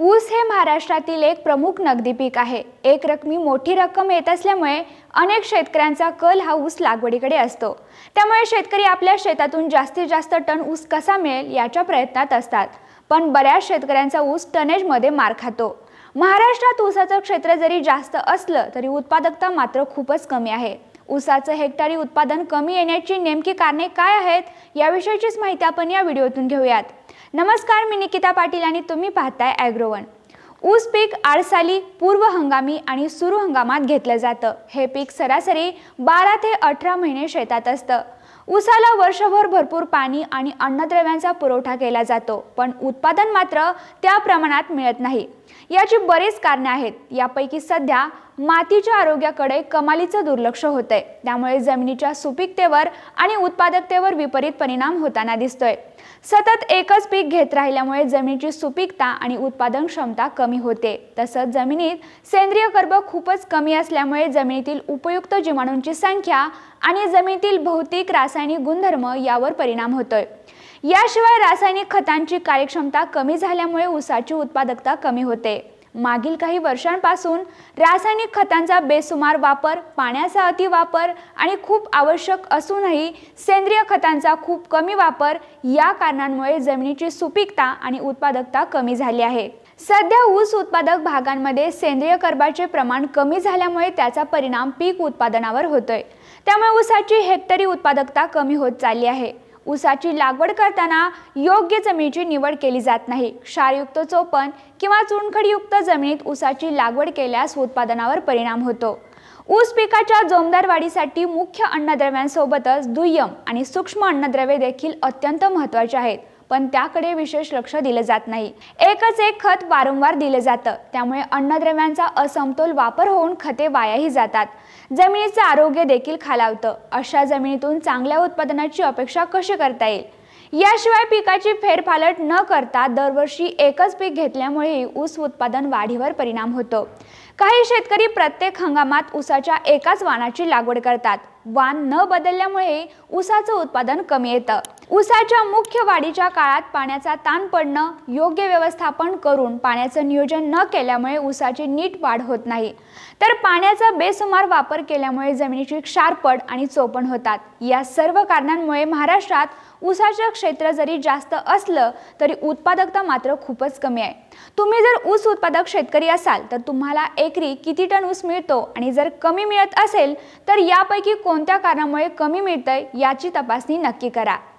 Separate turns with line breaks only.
ऊस हे महाराष्ट्रातील एक प्रमुख नगदी पीक आहे. एक रकमी मोठी रक्कम येत असल्यामुळे अनेक शेतकऱ्यांचा कल हा ऊस लागवडीकडे असतो. त्यामुळे शेतकरी आपल्या शेतातून जास्तीत जास्त टन ऊस कसा मिळेल याच्या प्रयत्नात असतात. पण बऱ्याच शेतकऱ्यांचा ऊस टनेजमध्ये मार खातो. महाराष्ट्रात ऊसाचं क्षेत्र जरी जास्त असलं तरी उत्पादकता मात्र खूपच कमी आहे. ऊसाचं हेक्टरी उत्पादन कमी येण्याची नेमकी कारणे काय आहेत याविषयीचीच माहिती आपण या व्हिडिओतून घेऊयात. नमस्कार मी निकिता पाटील आणि तुम्ही पाहताय ॲग्रोवन ऊस पीक आडसाली पूर्व हंगामी आणि सुरू हंगामात घेतलं जातं. हे पीक सरासरी बारा ते अठरा महिने शेतात असतं. ऊसाला वर्षभर भरपूर पाणी आणि अन्नद्रव्यांचा पुरवठा केला जातो पण उत्पादन मात्र त्या प्रमाणात मिळत नाही. याची बरीच कारणे आहेत. यापैकी सध्या मातीच्या आरोग्याकडे कमालीचं दुर्लक्ष होतंय. त्यामुळे जमिनीच्या सुपीकतेवर आणि उत्पादकतेवर विपरीत परिणाम होताना दिसतोय. सतत एकच पीक घेत राहिल्यामुळे जमिनीची सुपीकता आणि उत्पादन क्षमता कमी होते. तसंच जमिनीत सेंद्रिय कर्ब खूपच कमी असल्यामुळे जमिनीतील उपयुक्त जीवाणूंची संख्या आणि जमिनीतील भौतिक रासायनिक गुणधर्म यावर परिणाम होतोय. याशिवाय रासायनिक खतांची कार्यक्षमता कमी झाल्यामुळे ऊसाची उत्पादकता कमी होते. मागील काही वर्षांपासून रासायनिक खतांचा बेसुमार वापर पाण्याचा अतिवापर आणि खूप आवश्यक असूनही सेंद्रिय खतांचा खूप कमी वापर या कारणांमुळे जमिनीची सुपीकता आणि उत्पादकता कमी झाली आहे. सध्या ऊस उत्पादक भागांमध्ये सेंद्रिय कर्बाचे प्रमाण कमी झाल्यामुळे त्याचा परिणाम पीक उत्पादनावर होतोय. त्यामुळे ऊसाची हेक्टरी उत्पादकता कमी होत चालली आहे. ऊसाची लागवड करताना योग्य जमिनीची निवड केली जात नाही. क्षारयुक्त चोपण किंवा चुनखडीयुक्त जमिनीत ऊसाची लागवड केल्यास उत्पादनावर परिणाम होतो. ऊस पिकाच्या जोमदार वाढीसाठी मुख्य अन्नद्रव्यांसोबतच दुय्यम आणि सूक्ष्म अन्नद्रव्ये देखील अत्यंत महत्त्वाचे आहेत. पण त्याकडे विशेष लक्ष दिलं जात नाही. एकच एक खत वारंवार दिलं जातं. त्यामुळे अन्नद्रव्यांचा असमतोल वापर होऊन खते वायाही जातात. जमिनीचं आरोग्य देखील खालावतं. अशा जमिनीतून चांगल्या उत्पादनाची अपेक्षा कशी करता येईल? याशिवाय पिकाची फेरफालट न करता दरवर्षी एकच पीक घेतल्यामुळे ऊस उत्पादन वाढीवर परिणाम होतो. काही शेतकरी प्रत्येक हंगामात ऊसाच्या एकाच वाणाची लागवड करतात. वाण न बदलल्यामुळे ऊसाचं उत्पादन कमी येतं. ऊसाच्या मुख्य वाढीच्या काळात पाण्याचा ताण पडणं योग्य व्यवस्थापन करून पाण्याचं नियोजन न केल्यामुळे ऊसाची नीट वाढ होत नाही. तर पाण्याचा बेसुमार वापर केल्यामुळे जमिनीची क्षारपड आणि चोपण होतात. या सर्व कारणांमुळे महाराष्ट्रात ऊसाचं क्षेत्र जरी जास्त असलं तरी उत्पादकता मात्र खूपच कमी आहे. तुम्ही जर ऊस उत्पादक शेतकरी असाल तर तुम्हाला एकरी किती टन ऊस मिळतो आणि जर कमी मिळत असेल तर यापैकी कोणत्या कारणामुळे कमी मिळतंय याची तपासणी नक्की करा.